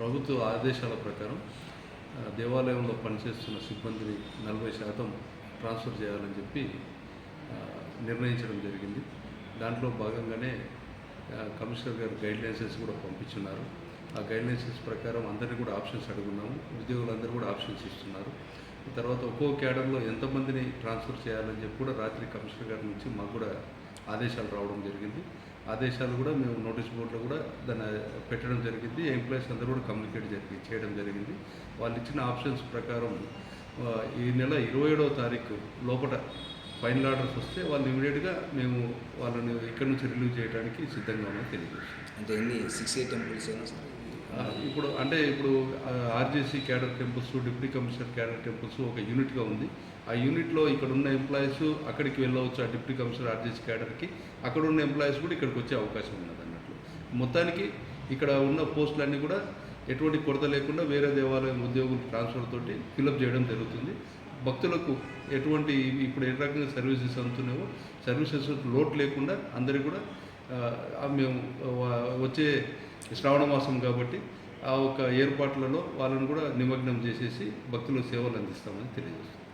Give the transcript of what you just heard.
ప్రభుత్వ ఆదేశాల ప్రకారం దేవాలయంలో పనిచేస్తున్న సిబ్బందిని నలభై శాతం ట్రాన్స్ఫర్ చేయాలని చెప్పి నిర్ణయించడం జరిగింది. దాంట్లో భాగంగానే కమిషనర్ గారు గైడ్ లైన్సెస్ కూడా పంపించున్నారు. ఆ గైడ్ లైన్సెస్ ప్రకారం అందరినీ కూడా ఆప్షన్స్ అడుగున్నాము. ఉద్యోగులందరూ కూడా ఆప్షన్స్ ఇస్తున్నారు. తర్వాత ఒక్కో క్యాడర్లో ఎంతమందిని ట్రాన్స్ఫర్ చేయాలని చెప్పి కూడా రాత్రి కమిషనర్ గారి నుంచి మాకు కూడా ఆదేశాలు రావడం జరిగింది. ఆదేశాలు కూడా మేము నోటీస్ బోర్డులో కూడా దాన్ని పెట్టడం జరిగింది. ఎంప్లాయీస్ అందరూ కూడా కమ్యూనికేట్ జరిగి చేయడం జరిగింది. వాళ్ళు ఇచ్చిన ఆప్షన్స్ ప్రకారం ఈ నెల ఇరవై ఏడవ తారీఖు లోపల ఫైనల్ ఆర్డర్స్ వస్తే వాళ్ళు ఇమీడియట్గా మేము వాళ్ళని ఇక్కడ నుంచి రిలీవ్ చేయడానికి సిద్ధంగా ఉన్నాం తెలియజేస్తాం అంటే ఎన్ని సిక్స్ ఎయిట్ టెంపుల్స్ అయినా సార్ ఇప్పుడు అంటే ఇప్పుడు RJC cadre temples deputy commissioner cadre temples ఒక యూనిట్గా ఉంది. ఆ యూనిట్లో ఇక్కడ ఉన్న ఎంప్లాయీస్ అక్కడికి వెళ్ళవచ్చు ఆ డిప్యూటీ కమిషనర్ ఆర్జేసీ క్యాడర్కి. అక్కడ ఉన్న ఎంప్లాయీస్ కూడా ఇక్కడికి వచ్చే అవకాశం ఉన్నది అన్నట్లు. మొత్తానికి ఇక్కడ ఉన్న పోస్టులన్నీ కూడా ఎటువంటి కొరత లేకుండా వేరే దేవాలయం ఉద్యోగులు ట్రాన్స్ఫర్ తోటి ఫిలప్ చేయడం జరుగుతుంది. భక్తులకు ఎటువంటి ఇప్పుడు ఏ రకంగా సర్వీసెస్ అందుతున్నాయో సర్వీసెస్ లోటు లేకుండా అందరికీ కూడా మేము వచ్చే శ్రావణ మాసం కాబట్టి ఆ ఒక ఏర్పాట్లలో వాళ్ళను కూడా నిమగ్నం చేసేసి భక్తులు సేవలు అందిస్తామని తెలియజేస్తుంది